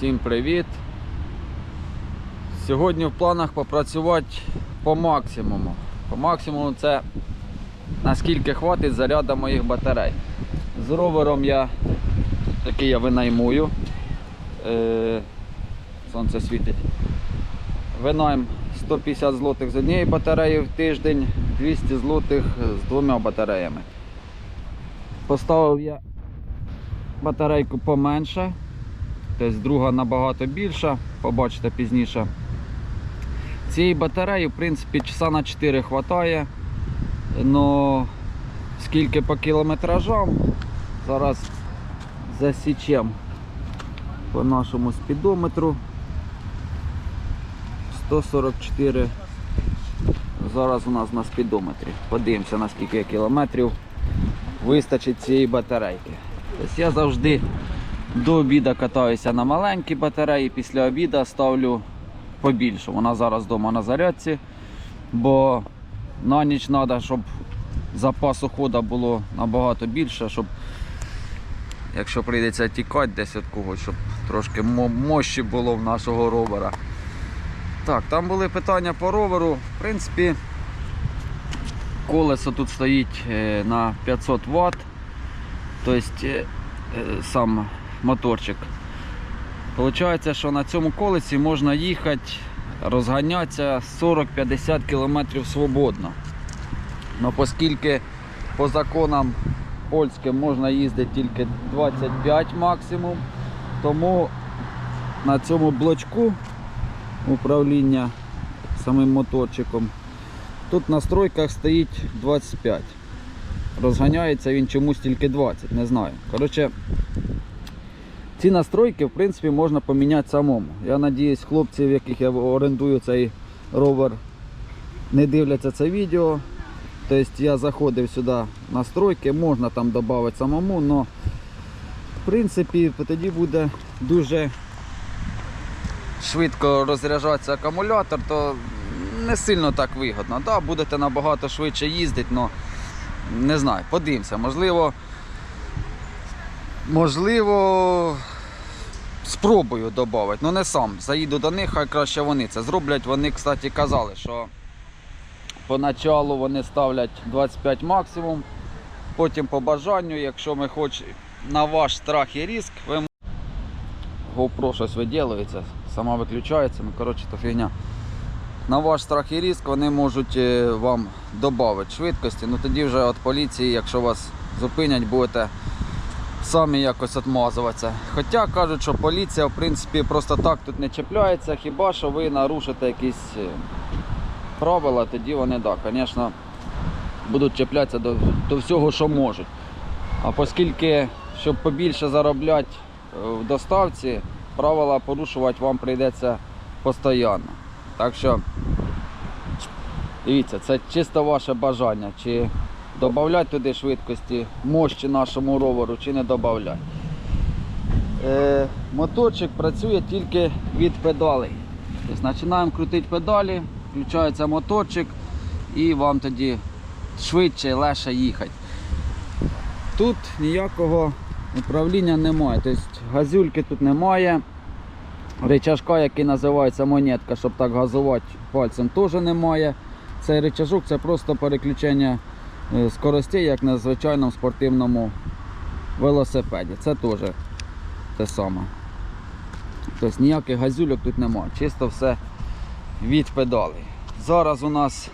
Всім привіт! Сьогодні в планах попрацювати по максимуму. По максимуму це наскільки хватить заряду моїх батарей. З ровером я який я винаймую. Е, сонце світить. Винайм 150 злотих з однієї батареї в тиждень, 200 злотих з двома батареями. Поставив я батарейку поменше, тобто друга набагато більша, побачите пізніше. Цієї батареї, в принципі, часа на 4 вистачає. Но скільки по кілометражам, зараз засічемо по нашому спідометру. 144 зараз у нас на спідометрі. Подивимося, на скільки кілометрів вистачить цієї батарейки. Тобто я завжди до обіду катаюся на маленькій батареї, після обіду ставлю побільше. Вона зараз вдома на зарядці, бо на ніч треба, щоб запасу хода було набагато більше, щоб якщо прийдеться тікати десь від когось, щоб трошки мощі було в нашого ровера. Так, там були питання по роверу. В принципі, колесо тут стоїть е, на 500 Вт. Тобто е, е, сам моторчик. Получається, що на цьому колесі можна їхати, розганятися 40-50 км свободно. Но оскільки по законам польським можна їздити тільки 25 максимум, тому на цьому блочку управління самим моторчиком тут на стройках стоїть 25. Розганяється він чомусь тільки 20, не знаю. Коротше, ці настройки, в принципі, можна поміняти самому. Я надіюсь, хлопці, в яких я орендую цей ровер, не дивляться це відео. Тобто я заходив сюди настройки, можна там додати самому, але в принципі тоді буде дуже швидко розряджатися акумулятор, то не сильно так вигодно. Да, будете набагато швидше їздити, але не знаю, подивимося. Можливо, можливо, спробую додати, але не сам. Заїду до них, хай краще вони це зроблять. Вони, кстати, казали, що поначалу вони ставлять 25 максимум, потім по бажанню, якщо ми хоч на ваш страх і риск, ви GoPro щось виділюється, сама виключається, ну коротше то фігня. На ваш страх і риск вони можуть е, вам додати швидкості, ну тоді вже від поліції, якщо вас зупинять, будете самі якось відмазуватися. Хоча кажуть, що поліція в принципі просто так тут не чіпляється, хіба що ви нарушите якісь е, правила, тоді вони так, звісно, будуть чіплятися до, до всього, що можуть. А оскільки, щоб побільше заробляти е, в доставці, правила порушувати вам прийдеться постійно. Так що, дивіться, це чисто ваше бажання, чи додати туди швидкості мощі нашому роверу, чи не додати. Е, моторчик працює тільки від педалей. Тобто починаємо крутити педалі, включається моторчик і вам тоді швидше легше їхати. Тут ніякого управління немає, тобто газюльки тут немає. Рычажка, який називається монетка, щоб так газувати пальцем, теж немає. Цей рычажок це просто переключення скоростей, як на звичайному спортивному велосипеді. Це теж те саме. Тобто ніяких газюльок тут немає, чисто все від педалей. Зараз у нас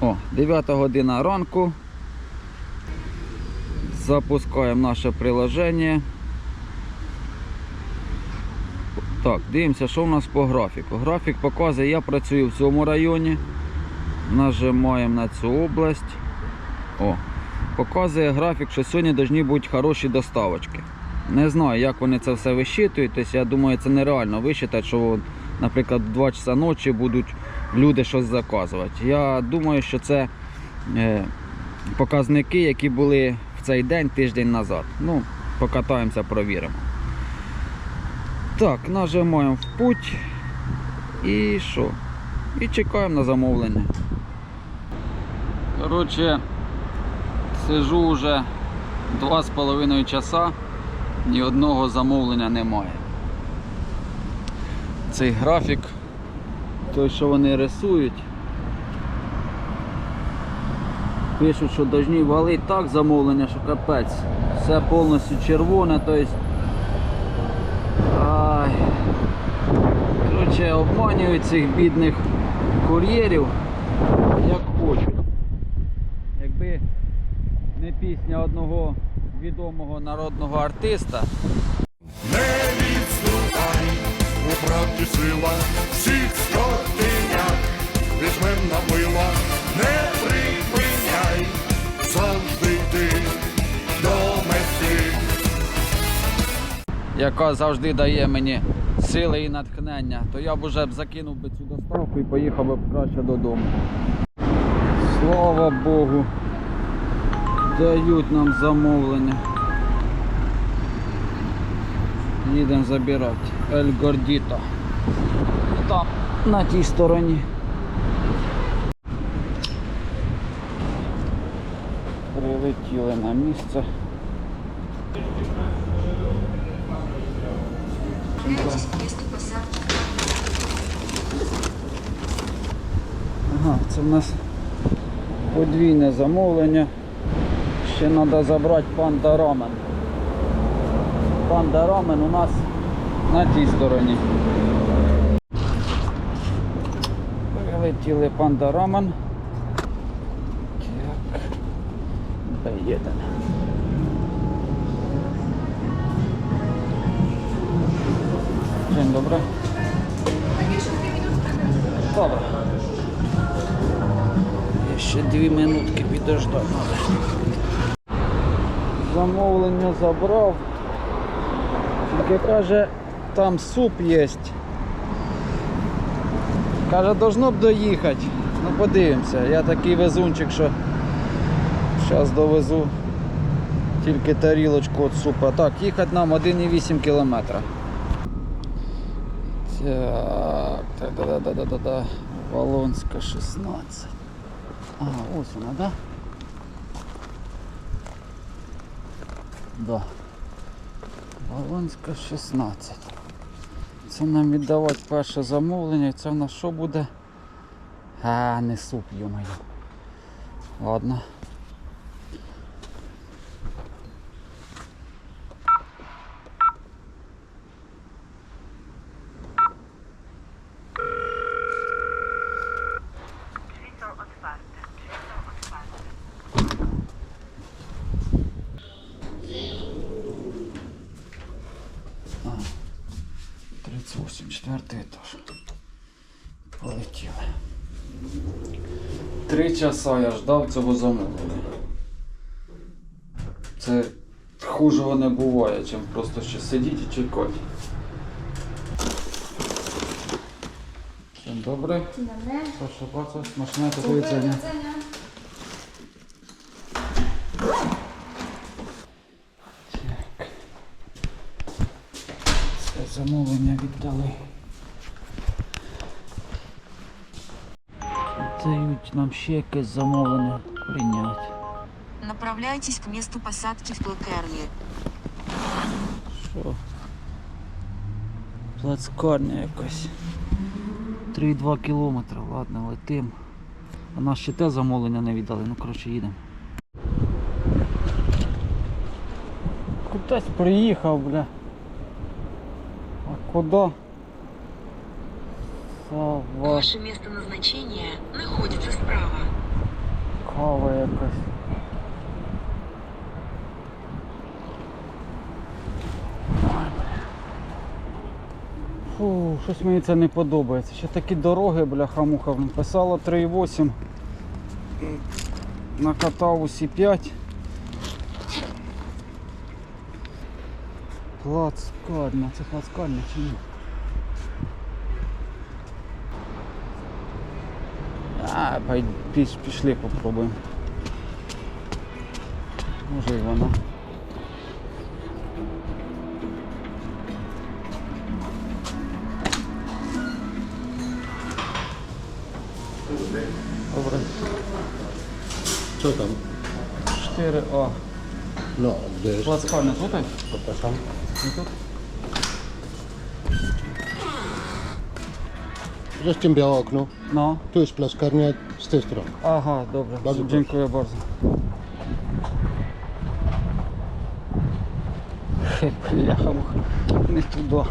о, 9 година ранку. Запускаємо наше приложення. Так, дивимося, що у нас по графіку. Графік показує, я працюю в цьому районі. Нажимаємо на цю область. О, показує графік, що сьогодні повинні бути хороші доставочки. Не знаю, як вони це все висчитують. Тобто, я думаю, це нереально висчитати, що, наприклад, в 2 часа ночі будуть люди щось заказувати. Я думаю, що це е, показники, які були в цей день тиждень назад. Ну, покатаємося, провіримо. Так, нажимаємо в путь і що? І чекаємо на замовлення. Коротше, сижу вже два з половиною часа. ні одного замовлення немає. Цей графік, той, що вони рисують, пишуть, що повинні валити так замовлення, що капець. Все повністю червоне, тобто. Коротше, обманюють цих бідних кур'єрів як пісня одного відомого народного артиста, Не відступай, у правді сила, всіх скотиняк візьмем на мила, не припиняй, завжди йти до мети. яка завжди дає мені сили і натхнення, то я б уже б закинув би цю доставку і поїхав би краще додому. Слава Богу, дають нам замовлення. Їдемо забирати Ель Гордіто. Там, на тій стороні. Прилетіли на місце. Ага, це в нас подвійне замовлення. Ще треба забрати панда рамен. Панда рамен у нас на тій стороні. Прилетіли панда рамен. Так. Б1. Dzień dobry. Добре. Я ще дві минутки підождав. Замовлення забрав. Тільки каже, там суп є. Каже, должно б доїхати. Ну подивимося. Я такий везунчик, що зараз довезу тільки тарілочку від супа. Так, їхати нам 1,8 кілометра. Так, так, да, да, да, да, да. Волонська 16. А, ось вона, да? Да. Волонська 16. Це нам віддавати перше замовлення. І це в нас що буде? А, не суп, йомаю. Ладно. А, 38, четвертий етаж. Полетіли. Три часа я ждав цього замовлення. Це хужого не буває, чим просто ще сидіти і чекати. Всім добре. Прошу паца, смачне поповіцяння. Це замовлення віддали. Дають нам ще якесь замовлення прийняти. Направляйтесь к месту посадки в Плакерне. Що? Плацкарня якась. 3,2 кілометри, ладно, летим. А нас ще те замовлення не віддали, ну коротше їдемо. Кудись приїхав, бля. А куди? Сава, Ваше место назначения находится справа. кава якась. Фу, щось мені це не подобається. Ще такі дороги, бляха-муха, блін, писало 3,8. Накатав усі 5. Плацкарня, це плацкарня чи ні? А, пішли попробуємо. Може і вона. Добре. Що там? 4А. Ну, де ж? Плацкарня тут? Покажам. І тут? Rozciąbiała okno. Ну. Tu jest plaskarnia z tej strony. Ага, добре. Bardzo Дякую bardzo. Бляха, не туди.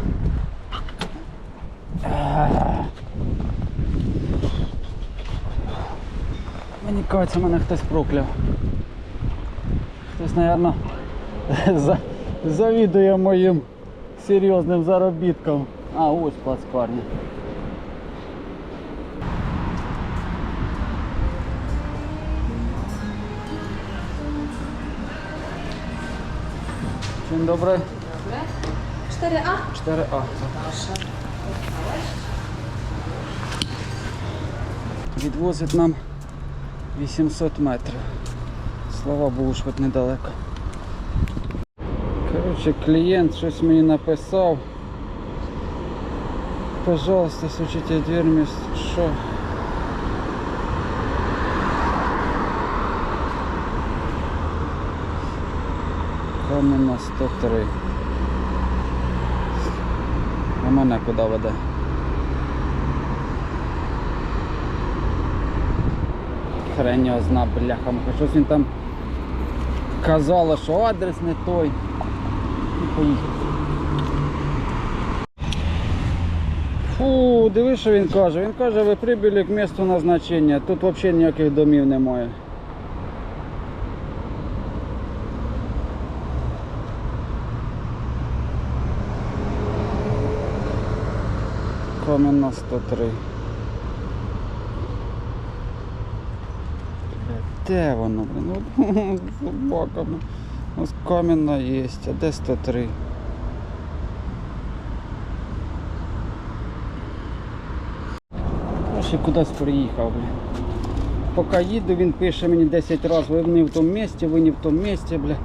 Мені кажеться, мене хтось прокляв. Хтось, мабуть, за, завідує моїм серйозним заробітком. А, ось плацкарня. Dzień dobry. 4A? 4А. Відвозить нам 800 метрів. Слава Богу, ж хоч недалеко. Коротше, клієнт щось мені написав. Пожалуйста, сучите дверь вместе. Що? Кам'яна 103. А мене куди веде? Хрень його зна, бляха, щось він там казало, що адрес не той. І поїхав. Фу, диви, що він каже. Він каже, ви прибули к місту назначення. Тут взагалі ніяких домів немає. Кам'яна 103. Бля, Де воно, блін? От Собака, блін. Ось кам'яна є, а де 103? Аж і кудись приїхав, блін. Поки їду, він пише мені 10 разів, ви не в тому місці, ви не в тому місці, бля.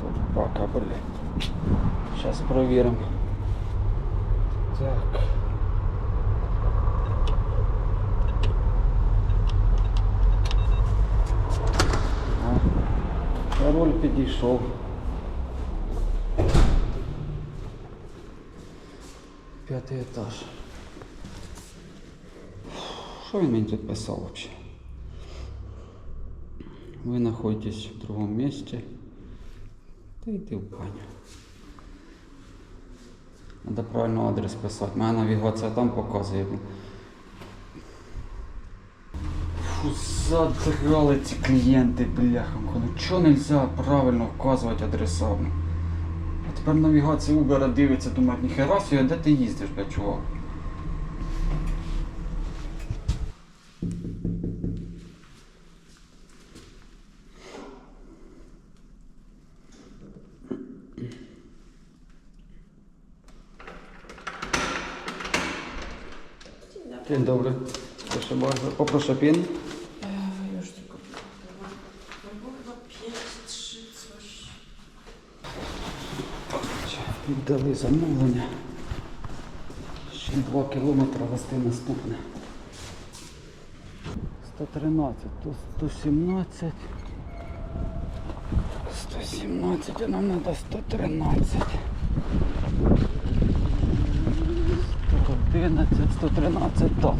Собака, бля. Сейчас проверим. Так. О, Пароль підійшов. П'ятий етаж. Що він мені тут писав вообще? Вы находитесь в другом месте. Та йди в баню. Надо правильно адрес писати. Моя навігація там показує. Фу, задрали ці клієнти, бляханко. Ну чого можна правильно вказувати адреса? А тепер навігація Uber дивиться, думає, ніхера собі, де ти їздиш, бля, чувак? Dzień dobry. Proszę bardzo. Poproszę PIN. Już tylko. Albo chyba 5, 3, coś. Віддали замовлення. Ще 2 кілометри вести наступне. 113, тут 117. 117, а нам треба 113. 111, 113 тонн.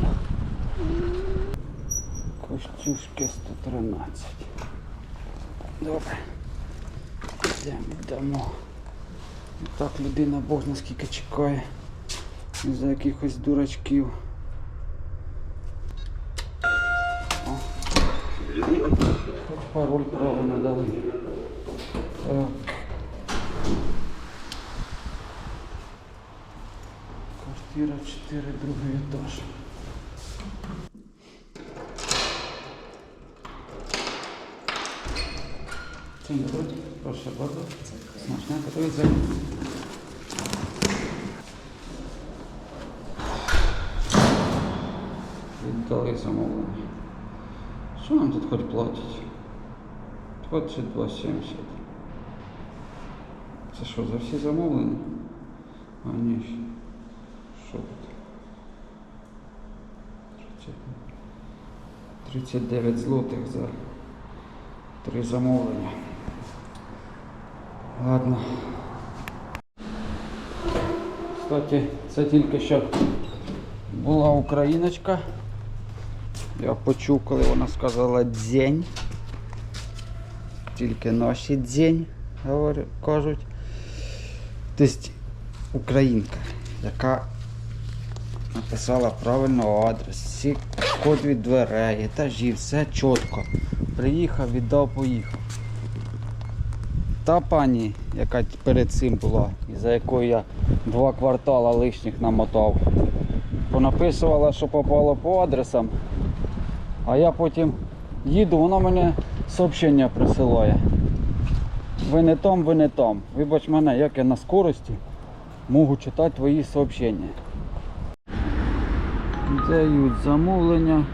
Костюшки 113. Добре. Йдемо, йдемо. Так людина Бог наскільки чекає за якихось дурачків. О. Пароль правильно дали. Квартира 4, другий етаж. Dzień dobry, proszę bardzo. Smacznego do jedzenia. Віддали замовлення. Що нам тут хоч платять? 22,70. Це що, за всі замовлення? А ні. 39 злотих за Три замовлення. Ладно. Кстати, це тільки що була україночка. Я почув, коли вона сказала дзень. Тільки носі дзень, кажуть. Тобто українка, яка написала правильно адрес, всі код від дверей, етажі, все чітко. Приїхав, віддав, поїхав. Та пані, яка перед цим була, і за якою я два квартала лишніх намотав, понаписувала, що попало по адресам, а я потім їду, вона мене сообщення присилає. Ви не там, ви не там. Вибач мене, як я на скорості можу читати твої сообщення. Дають замовлення,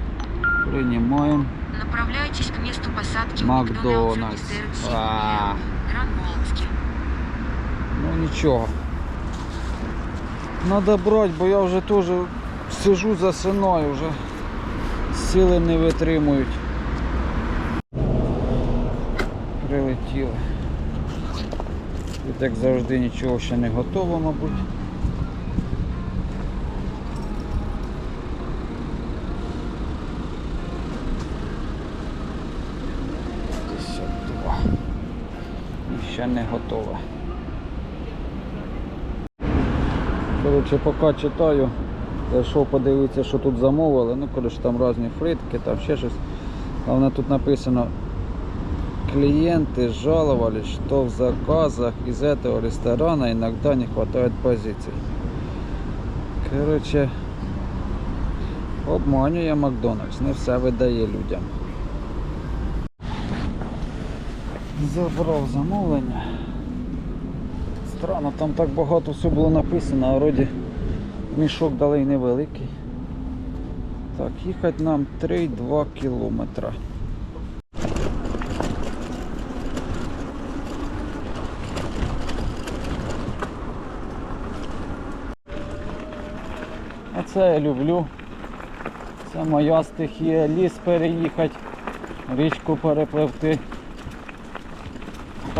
приймаємо. Направляйтесь к месту посадки Макдональдс. А. Гранд Молдский. Ну нічого. Надо брати, бо я вже теж сижу засинаю, вже сили не витримують. Прилетіли. Тут як завжди нічого ще не готово, мабуть. Десять два. І ще не готове. Коротше, поки читаю, зайшов подивитися, що тут замовили. Ну, коротше, там різні фритки, там ще щось. Головне тут написано клиенты жаловались, что в заказах из этого ресторана иногда не хватает позиций. Коротше, обманює Макдональдс, не все видає людям. Забрав замовлення. Странно, там так багато все було написано, а вроді мішок дали невеликий. Так, їхати нам 3-2 кілометра. А це я люблю. Це моя стихія. Ліс переїхати, річку перепливти.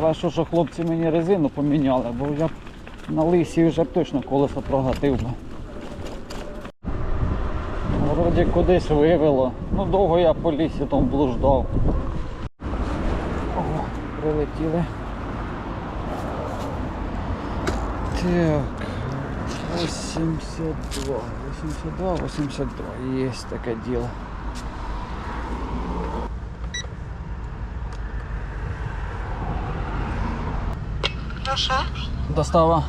Хорошо, що хлопці мені резину поміняли, бо я б на лисі вже б точно колесо прогатив би. Вроді кудись вивело. Ну довго я по лісі там блуждав. О, прилетіли. Так. 82. 82, 82. Есть таке діло. proszę. Dostała.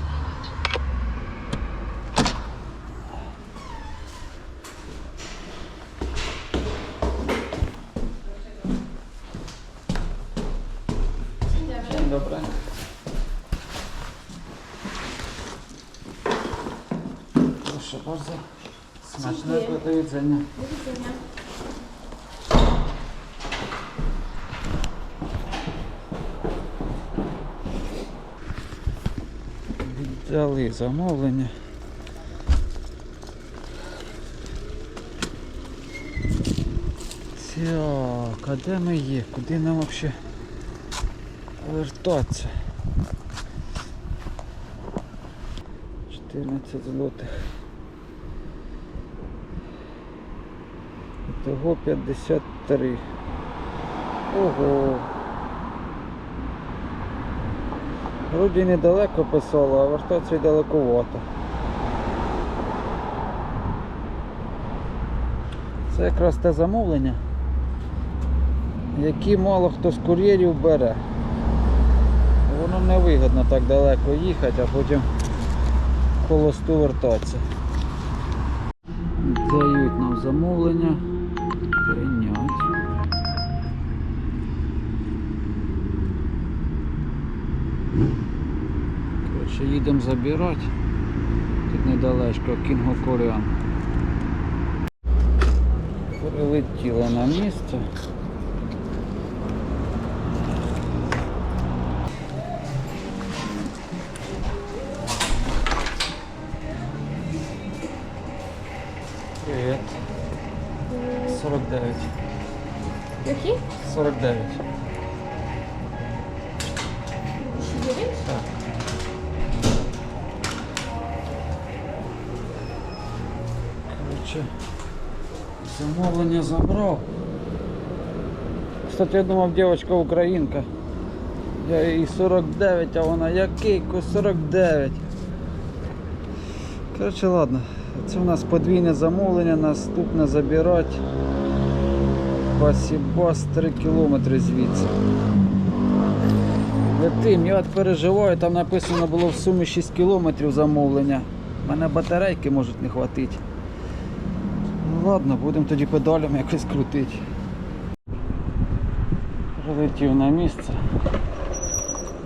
Dzień dobry. Proszę bardzo. Smacznego do jedzenia. Віддали замовлення. Так, а де ми є? Куди нам взагалі вертатися? 14 злотих. Того 53. Ого. Вроді недалеко писало, а вертатися й далековато. Це якраз те замовлення, які мало хто з кур'єрів бере. Воно невигідно так далеко їхати, а потім в холосту вертатися. Дають нам замовлення. Коротше, їдемо забирати. Тут недалечко Кінго Коріан. Прилетіли на місце. Замовлення забрав. Кстати, я думав, дівчинка українка. Я їй 49, а вона який 49. Коротше, ладно. Це у нас подвійне замовлення, наступне забирати. Басібас 3 кілометри звідси. Летим, я от переживаю, там написано було в сумі 6 кілометрів замовлення. У мене батарейки можуть не хватити. Ладно, будемо тоді педалями якось крутити. Прилетів на місце.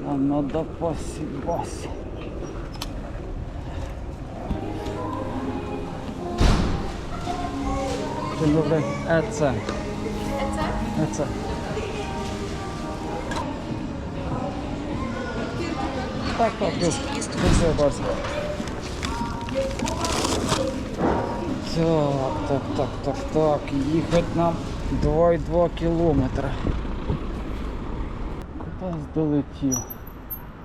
Нам надо посібас. Dzień dobry. EC. EC? EC. Tak, tak, już. Dziękuję bardzo. Так, так, так, так, так. Їхати нам 2,2 кілометра. Куди долетів?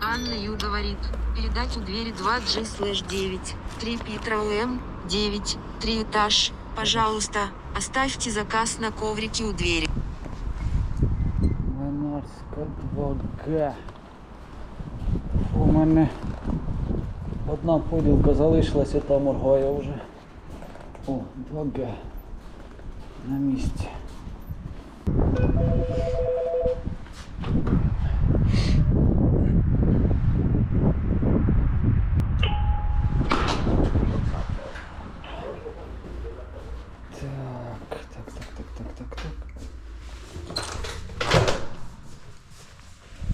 Анна Ю говорит. Передать у двери 2G слэш 9. 3 Питра УМ 9. 3 этаж. Пожалуйста, оставьте заказ на коврике у двери. Винарська 2Г. У мене одна поділка залишилася, та моргає вже. О, 2Г. На місці. Так, так, так, так, так, так, так.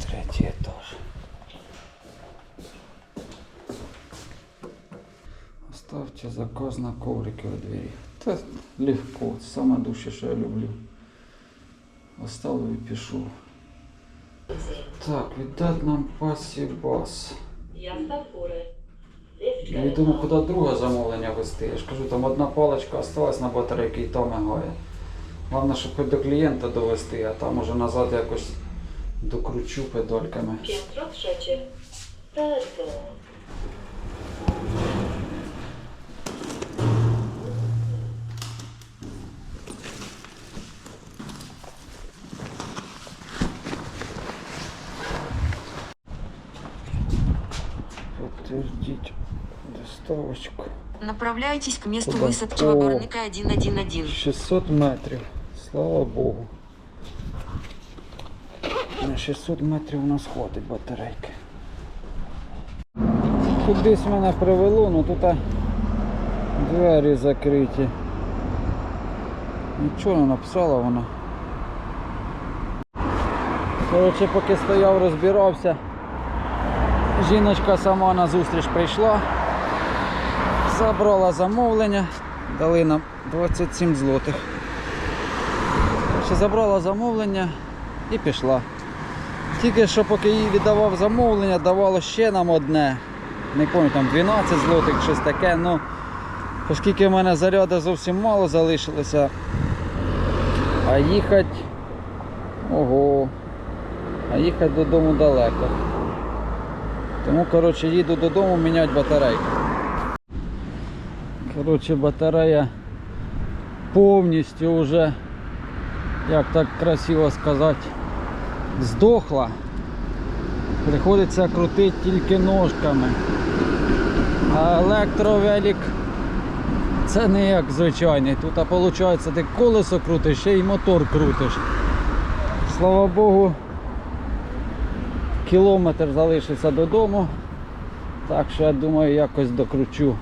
Третій етаж. Оставьте заказ на коврике у двери. Та легко, саме дужче, що я люблю. Оставлю і пишу. Так, віддать нам w górę. Я думаю, куди друге замовлення вести. Я ж кажу, там одна паличка осталась на батарейки і то мигає. Головне, щоб хоч до клієнта довести, а там уже назад якось докручу педальками. Piętro доставочку. Направляйтесь к месту Куда? высадки О. Вабарника 111. 600 метрів. Слава Богу. На 600 метрів у нас хватить батарейки. Кудись мене привело, ну тут двері закриті. Нічого не написала вона. Коротше, поки стояв, розбирався. Жіночка сама на зустріч прийшла. Забрала замовлення, дали нам 27 злотих. Ще забрала замовлення і пішла. Тільки що поки їй віддавав замовлення, давало ще нам одне. Не пам'ятаю, там 12 злотих, щось таке. Ну, оскільки в мене заряду зовсім мало залишилося. А їхати. Ого. А їхати додому далеко. Тому, коротше, їду додому міняти батарейку. Коротше, батарея повністю вже, як так красиво сказати, здохла. Приходиться крутити тільки ножками. А електровелик це не як звичайний. Тут, а виходить, ти колесо крутиш, ще й мотор крутиш. Слава Богу, кілометр залишиться додому. Так що я думаю, якось докручу.